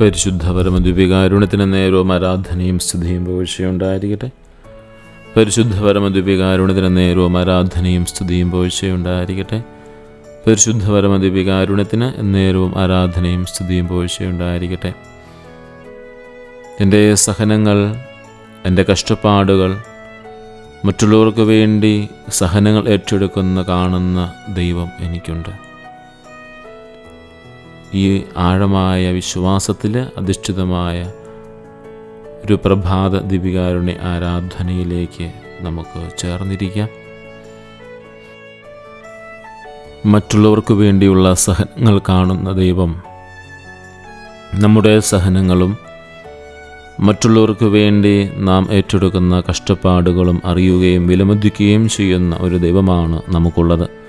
പരിശുദ്ധ പരമദ്വിപികാരുണ്യത്തിന് നേരവും ആരാധനയും സ്തുതിയും പോഴ്ചയുണ്ടായിരിക്കട്ടെ. പരിശുദ്ധ പരമദ്വിപികാരുണ്യത്തിന് നേരവും ആരാധനയും സ്തുതിയും പോഴ്ചയുണ്ടായിരിക്കട്ടെ. പരിശുദ്ധ പരമദ്വിപികാരുണ്യത്തിന് നേരവും ആരാധനയും സ്തുതിയും പോഴ്ചയുണ്ടായിരിക്കട്ടെ. എന്റെ സഹനങ്ങൾ എന്റെ കഷ്ടപ്പാടുകൾ മറ്റുള്ളവർക്ക് വേണ്ടി സഹനങ്ങൾ ഏറ്റെടുക്കുന്ന കാണുന്ന ദൈവം എനിക്കുണ്ട്. ഈ ആഴമായ വിശ്വാസത്തിൽ അധിഷ്ഠിതമായ ഒരു പ്രഭാത ദീപികാരുണ്യ ആരാധനയിലേക്ക് നമുക്ക് ചേർന്നിരിക്കാം. മറ്റുള്ളവർക്ക് വേണ്ടിയുള്ള സഹനങ്ങൾ കാണുന്ന ദൈവം നമ്മുടെ സഹനങ്ങളും മറ്റുള്ളവർക്ക് വേണ്ടി നാം ഏറ്റെടുക്കുന്ന കഷ്ടപ്പാടുകളും അറിയുകയും വിലമതിക്കുകയും ചെയ്യുന്ന ഒരു ദൈവമാണ് നമുക്കുള്ളത്.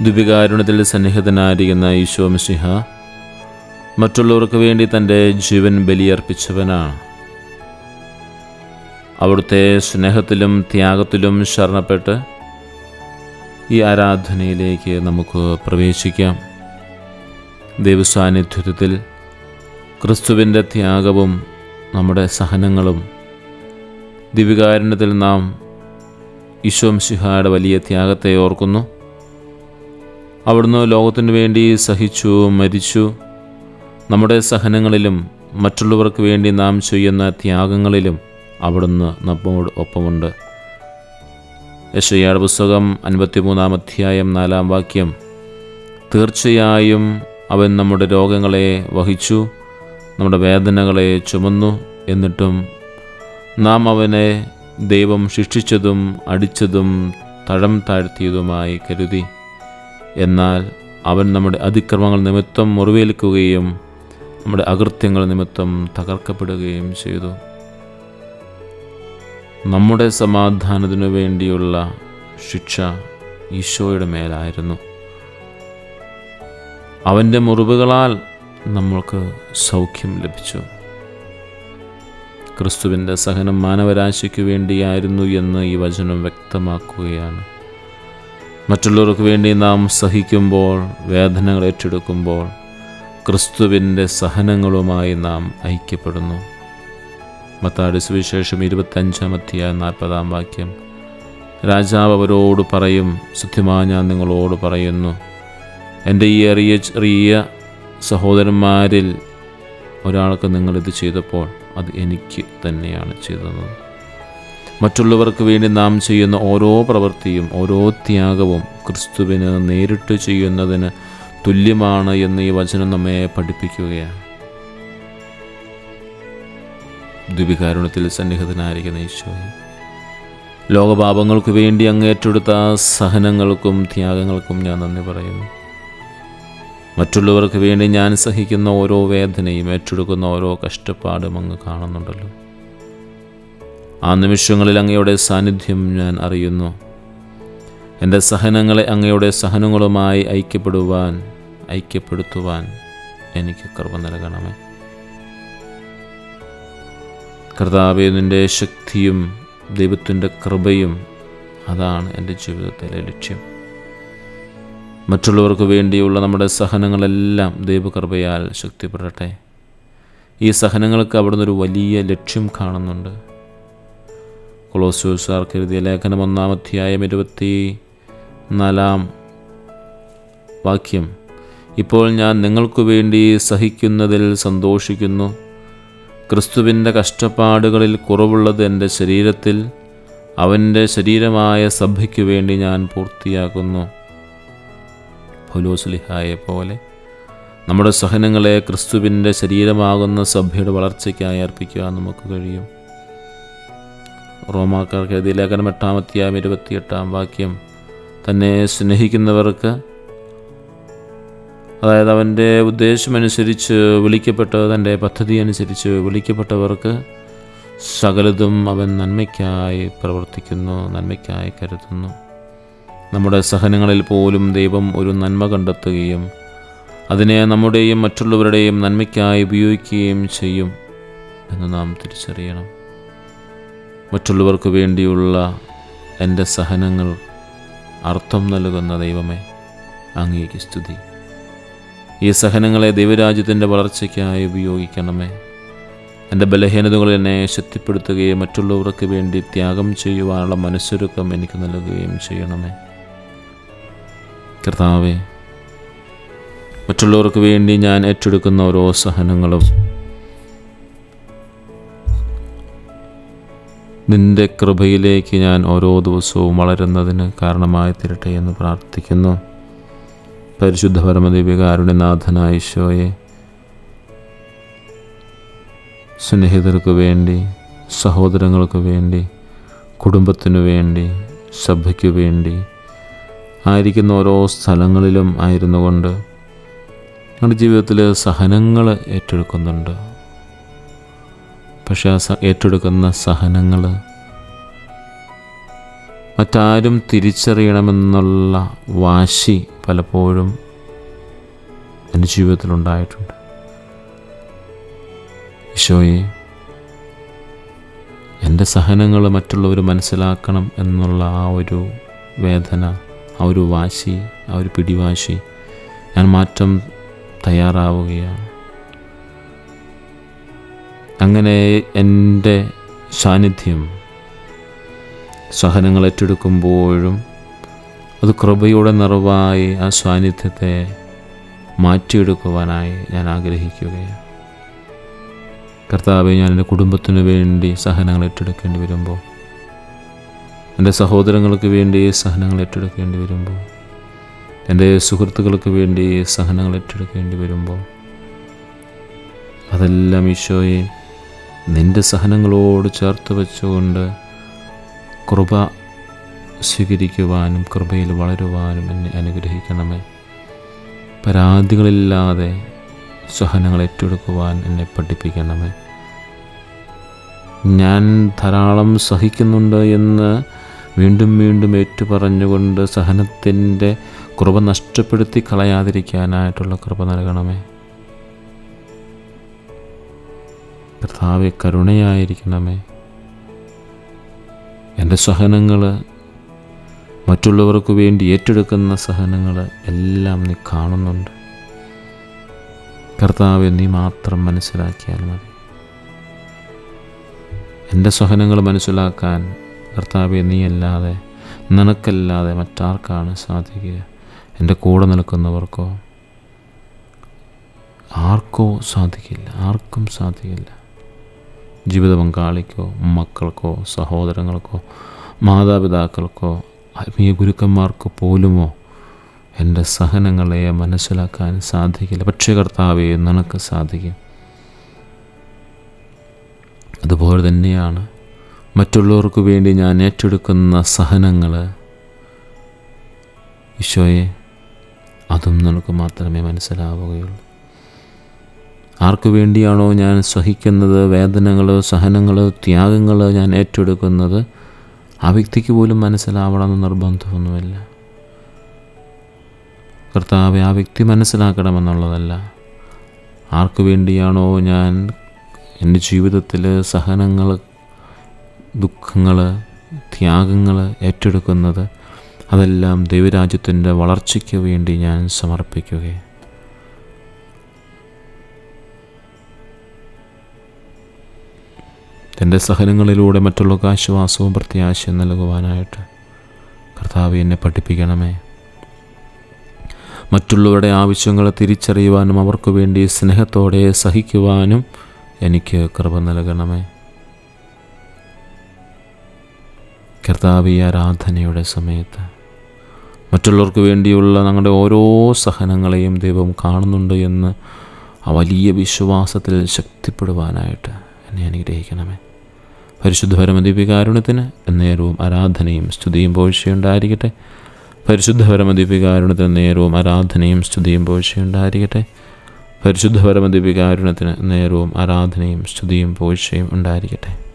ദുബികാരുണ്യത്തിൽ സന്നിഹിതനായിരിക്കുന്ന ഈശോ മിശിഹ മറ്റുള്ളവർക്ക് വേണ്ടി തന്റെ ജീവൻ ബലിയർപ്പിച്ചവനാണ്. അവിടുത്തെ സ്നേഹത്തിലും ത്യാഗത്തിലും ശരണപ്പെട്ട് ഈ ആരാധനയിലേക്ക് നമുക്ക് പ്രവേശിക്കാം. ദൈവസാന്നിധ്യത്തിൽ ക്രിസ്തുവിന്റെ ത്യാഗവും നമ്മുടെ സഹനങ്ങളും ദിവികാരുണ്യത്തിൽ നാം ഈശോ ശിഹായുടെ വലിയ ത്യാഗത്തെ ഓർക്കുന്നു. അവിടുന്ന് ലോകത്തിനു വേണ്ടി സഹിച്ചു മരിച്ചു. നമ്മുടെ സഹനങ്ങളിലും മറ്റുള്ളവർക്ക് വേണ്ടി നാം ചെയ്യുന്ന ത്യാഗങ്ങളിലും അവിടുന്ന് നമ്മോട് ഒപ്പമുണ്ട്. യശയ്യാട് പുസ്തകം അൻപത്തിമൂന്നാം അധ്യായം നാലാം വാക്യം തീർച്ചയായും അവൻ നമ്മുടെ രോഗങ്ങളെ വഹിച്ചു നമ്മുടെ വേദനകളെ ചുമന്നു എന്നിട്ടും നാം അവനെ ദൈവം ശിക്ഷിച്ചതും അടിച്ചതും തഴം താഴ്ത്തിയതുമായി കരുതി. എന്നാൽ അവൻ നമ്മുടെ അതിക്രമങ്ങൾ നിമിത്തം മുറിവേൽക്കുകയും നമ്മുടെ അകൃത്യങ്ങൾ നിമിത്തം തകർക്കപ്പെടുകയും ചെയ്തു. നമ്മുടെ സമാധാനത്തിനു വേണ്ടിയുള്ള ശിക്ഷ ഈശോയുടെ മേലായിരുന്നു. അവന്റെ മുറിവുകളാൽ നമ്മൾക്ക് സൗഖ്യം ലഭിച്ചു. ക്രിസ്തുവിന്റെ സഹനം മാനവരാശിക്ക് വേണ്ടിയായിരുന്നു എന്ന് ഈ വചനം വ്യക്തമാക്കുകയാണ്. മറ്റുള്ളവർക്ക് വേണ്ടി നാം സഹിക്കുമ്പോൾ വേദനകൾ ഏറ്റെടുക്കുമ്പോൾ ക്രിസ്തുവിന്റെ സഹനങ്ങളുമായി നാം ഐക്യപ്പെടുന്നു. മത്താടി സുവിശേഷം ഇരുപത്തഞ്ചാം അധ്യായ നാൽപ്പതാം വാക്യം. രാജാവ് അവരോട് പറയും സത്യമാ ഞാൻ നിങ്ങളോട് പറയുന്നു എന്റെ ഈ അറിയ ചെറിയ സഹോദരന്മാരിൽ ഒരാൾക്ക് നിങ്ങളിത് ചെയ്തപ്പോൾ അത് എനിക്ക് തന്നെയാണ് ചെയ്തത്. മറ്റുള്ളവർക്ക് വേണ്ടി നാം ചെയ്യുന്ന ഓരോ പ്രവൃത്തിയും ഓരോ ത്യാഗവും ക്രിസ്തുവിന് നേരിട്ട് ചെയ്യുന്നതിന് തുല്യമാണ് എന്ന് ഈ വചനം നമ്മെ പഠിപ്പിക്കുകയാണ്. ദ്വികാരുണത്തിൽ സന്നിഹിതനായിരിക്കുന്ന ഈശോയെ ലോകപാപങ്ങൾക്ക് വേണ്ടി അങ്ങേറ്റെടുത്ത സഹനങ്ങൾക്കും ത്യാഗങ്ങൾക്കും ഞാൻ നന്ദി പറയുന്നു. മറ്റുള്ളവർക്ക് വേണ്ടി ഞാൻ സഹിക്കുന്ന ഓരോ വേദനയും ഏറ്റെടുക്കുന്ന ഓരോ കഷ്ടപ്പാടും അങ്ങ് കാണുന്നുണ്ടല്ലോ. ആ നിമിഷങ്ങളിൽ അങ്ങയുടെ സാന്നിധ്യം ഞാൻ അറിയുന്നു. എന്റെ സഹനങ്ങളെ അങ്ങയുടെ സഹനങ്ങളുമായി ഐക്യപ്പെടുവാൻ ഐക്യപ്പെടുത്തുവാൻ എനിക്ക് കൃപ നൽകണമേ. കർത്താവെ നിന്റെ ശക്തിയും ദൈവത്തിന്റെ കൃപയും അതാണ് എന്റെ ജീവിതത്തിലെ ലക്ഷ്യം. മറ്റുള്ളവർക്ക് വേണ്ടിയുള്ള നമ്മുടെ സഹനങ്ങളെല്ലാം ദൈവകൃപയാൽ ശക്തിപ്പെടട്ടെ. ഈ സഹനങ്ങൾക്ക് അവിടുന്ന് ഒരു വലിയ ലക്ഷ്യം കാണുന്നുണ്ട്. കൊളോസ്യോസാർക്ക് എഴുതിയ ലേഖനം ഒന്നാം അധ്യായം ഇരുപത്തി നാലാം വാക്യം. ഇപ്പോൾ ഞാൻ നിങ്ങൾക്കു വേണ്ടി സഹിക്കുന്നതിൽ സന്തോഷിക്കുന്നു. ക്രിസ്തുവിന്റെ കഷ്ടപ്പാടുകളിൽ കുറവുള്ളത് എന്റെ ശരീരത്തിൽ അവന്റെ ശരീരമായ സഭയ്ക്ക് വേണ്ടി ഞാൻ പൂർത്തിയാക്കുന്നു. ഫലോസ്ലിഹായെ പോലെ നമ്മുടെ സഹനങ്ങളെ ക്രിസ്തുവിന്റെ ശരീരമാകുന്ന സഭയുടെ വളർച്ചയ്ക്കായി അർപ്പിക്കുവാൻ നമുക്ക് കഴിയും. റോമാക്കാർക്ക് എഴുതിയ ലേഖനം എട്ടാമത്തെയാം ഇരുപത്തിയെട്ടാം വാക്യം തന്നെ സ്നേഹിക്കുന്നവർക്ക് അതായത് അവന്റെ ഉദ്ദേശമനുസരിച്ച് വിളിക്കപ്പെട്ട തന്റെ പദ്ധതി അനുസരിച്ച് വിളിക്കപ്പെട്ടവർക്ക് സകലതും അവൻ നന്മയ്ക്കായി പ്രവർത്തിക്കുന്നു നന്മയ്ക്കായി കരുതുന്നു. നമ്മുടെ സഹനങ്ങളിൽ പോലും ദൈവം ഒരു നന്മ കണ്ടെത്തുകയും അതിനെ നമ്മുടെയും മറ്റുള്ളവരുടെയും നന്മയ്ക്കായി ഉപയോഗിക്കുകയും ചെയ്യും എന്ന് നാം തിരിച്ചറിയണം. മറ്റുള്ളവർക്ക് വേണ്ടിയുള്ള എന്റെ സഹനങ്ങൾ അർത്ഥം നൽകുന്ന ദൈവമേ അങ്ങേക്ക് സ്തുതി. ഈ സഹനങ്ങളെ ദൈവരാജ്യത്തിന്റെ വളർച്ചയ്ക്കായി ഉപയോഗിക്കണമേ. എന്റെ ബലഹീനതകൾ എന്നെ ശക്തിപ്പെടുത്തുകയും മറ്റുള്ളവർക്ക് വേണ്ടി ത്യാഗം ചെയ്യുവാനുള്ള മനസ്സൊരുക്കം എനിക്ക് നൽകുകയും ചെയ്യണമേ. കർത്താവേ മറ്റുള്ളവർക്ക് വേണ്ടി ഞാൻ ഏറ്റെടുക്കുന്ന ഓരോ സഹനങ്ങളും നിന്റെ കൃപയിലേക്ക് ഞാൻ ഓരോ ദിവസവും വളരുന്നതിന് കാരണമായി തീരട്ടെ എന്ന് പ്രാർത്ഥിക്കുന്നു. പരിശുദ്ധ പരമദിവ്യകാരുണ്യനാഥനായ ഈശോയെ സ്നേഹിതർക്ക് വേണ്ടി സഹോദരങ്ങൾക്ക് വേണ്ടി കുടുംബത്തിനു വേണ്ടി സഭയ്ക്ക് വേണ്ടി ആയിരിക്കുന്ന ഓരോ സ്ഥലങ്ങളിലും ആയിരുന്നു കൊണ്ട് ഞങ്ങളുടെ ജീവിതത്തിൽ സഹനങ്ങൾ ഏറ്റെടുക്കുന്നുണ്ട്. പക്ഷെ ആ ഏറ്റെടുക്കുന്ന സഹനങ്ങൾ മറ്റാരും തിരിച്ചറിയണമെന്നുള്ള വാശി പലപ്പോഴും എന്റെ ജീവിതത്തിലുണ്ടായിട്ടുണ്ട്. ഈശോയെ എന്റെ സഹനങ്ങൾ മറ്റുള്ളവർ മനസ്സിലാക്കണം എന്നുള്ള ആ ഒരു വേദന ആ ഒരു വാശി ആ ഒരു പിടിവാശി ഞാൻ മാറ്റം തയ്യാറാവുകയാണ്. അങ്ങനെ എന്റെ സാന്നിധ്യം സഹനങ്ങൾ ഏറ്റെടുക്കുമ്പോഴും അത് കൃപയുടെ നിറവായി ആ സാന്നിധ്യത്തെ മാറ്റിയെടുക്കുവാനായി ഞാൻ ആഗ്രഹിക്കുകയാണ്. കർത്താവെ ഞാൻ എന്റെ കുടുംബത്തിനു വേണ്ടി സഹനങ്ങൾ ഏറ്റെടുക്കേണ്ടി വരുമ്പോൾ എന്റെ സഹോദരങ്ങൾക്ക് വേണ്ടി സഹനങ്ങൾ ഏറ്റെടുക്കേണ്ടി വരുമ്പോൾ എന്റെ സുഹൃത്തുക്കൾക്ക് വേണ്ടി സഹനങ്ങൾ ഏറ്റെടുക്കേണ്ടി വരുമ്പോൾ അതെല്ലാം ഈശോയെ നിന്റെ സഹനങ്ങളോട് ചേർത്ത് വെച്ചുകൊണ്ട് കൃപ സ്വീകരിക്കുവാനും കൃപയിൽ വളരുവാനും എന്നെ അനുഗ്രഹിക്കണമേ. പരാതികളില്ലാതെ സഹനങ്ങൾ ഏറ്റെടുക്കുവാൻ എന്നെ പഠിപ്പിക്കണമേ. ഞാൻ ധാരാളം സഹിക്കുന്നുണ്ട് എന്ന് വീണ്ടും വീണ്ടും ഏറ്റുപറഞ്ഞുകൊണ്ട് സഹനത്തിന്റെ കൃപ നഷ്ടപ്പെടുത്തി കളയാതിരിക്കാനായിട്ടുള്ള കൃപ നൽകണമേ. കർത്താവെ കരുണയായിരിക്കണമേ. എന്റെ സഹനങ്ങൾ മറ്റുള്ളവർക്ക് വേണ്ടി ഏറ്റെടുക്കുന്ന സഹനങ്ങൾ എല്ലാം നീ കാണുന്നുണ്ട്. കർത്താവെ നീ മാത്രം മനസ്സിലാക്കിയാൽ മതി. എന്റെ സഹനങ്ങൾ മനസ്സിലാക്കാൻ കർത്താവെ നീ അല്ലാതെ നിനക്കല്ലാതെ മറ്റാർക്കാണ് സാധിക്കുക? എന്റെ കൂടെ നിൽക്കുന്നവർക്കോ? ആർക്കോ സാധിക്കില്ല ആർക്കും സാധിക്കില്ല. ജീവിത പങ്കാളിക്കോ മക്കൾക്കോ സഹോദരങ്ങൾക്കോ മാതാപിതാക്കൾക്കോ ആത്മീയ ഗുരുക്കന്മാർക്ക് പോലുമോ എന്റെ സഹനങ്ങളെ മനസ്സിലാക്കാൻ സാധിക്കില്ല. പക്ഷേ കർത്താവെ നിനക്ക് സാധിക്കും. അതുപോലെ തന്നെയാണ് മറ്റുള്ളവർക്ക് വേണ്ടി ഞാൻ ഏറ്റെടുക്കുന്ന സഹനങ്ങൾ. ഈശോയെ അതും നിനക്ക് മാത്രമേ മനസ്സിലാവുകയുള്ളൂ. ആർക്കു വേണ്ടിയാണോ ഞാൻ സഹിക്കുന്നത്? വേദനകൾ സഹനങ്ങൾ ത്യാഗങ്ങൾ ഞാൻ ഏറ്റെടുക്കുന്നത്? ആ വ്യക്തിക്ക് പോലും മനസ്സിലാവണമെന്ന് നിർബന്ധമൊന്നുമില്ല. കർത്താവ് ആ വ്യക്തി മനസ്സിലാക്കണമെന്നുള്ളതല്ല. ആർക്കു വേണ്ടിയാണോ ഞാൻ എന്റെ ജീവിതത്തിൽ സഹനങ്ങൾ ദുഃഖങ്ങൾ ത്യാഗങ്ങൾ ഏറ്റെടുക്കുന്നത്? അതെല്ലാം ദൈവരാജ്യത്തിന്റെ വളർച്ചയ്ക്ക് വേണ്ടി ഞാൻ സമർപ്പിക്കുകയാണ്. എന്റെ സഹനങ്ങളിലൂടെ മറ്റുള്ളവർക്ക് ആശ്വാസവും പ്രത്യാശയും നൽകുവാനായിട്ട് കർത്താവ് എന്നെ പഠിപ്പിക്കണമേ. മറ്റുള്ളവരുടെ ആവശ്യങ്ങളെ തിരിച്ചറിയുവാനും അവർക്ക് വേണ്ടി സ്നേഹത്തോടെ സഹിക്കുവാനും എനിക്ക് കൃപ നൽകണമേ. കർത്താവ് ഈ ആരാധനയുടെ സമയത്ത് മറ്റുള്ളവർക്ക് വേണ്ടിയുള്ള ഞങ്ങളുടെ ഓരോ സഹനങ്ങളെയും ദൈവം കാണുന്നുണ്ട് എന്ന് ആ വലിയ വിശ്വാസത്തിൽ ശക്തിപ്പെടുവാനായിട്ട് എന്നെ അനുഗ്രഹിക്കണമേ. പരിശുദ്ധ പരമദീപികാരുണ്യത്തിന് നേരവും ആരാധനയും സ്തുതിയും പോഴ്ചയുണ്ടായിരിക്കട്ടെ. പരിശുദ്ധ പരമദീപികാരുണ്യത്തിന് നേരവും ആരാധനയും സ്തുതിയും പോഴ്ചയുണ്ടായിരിക്കട്ടെ. പരിശുദ്ധ പരമദീപികാരുണ്യത്തിന് നേരവും ആരാധനയും സ്തുതിയും പോഴ്ചയും ഉണ്ടായിരിക്കട്ടെ.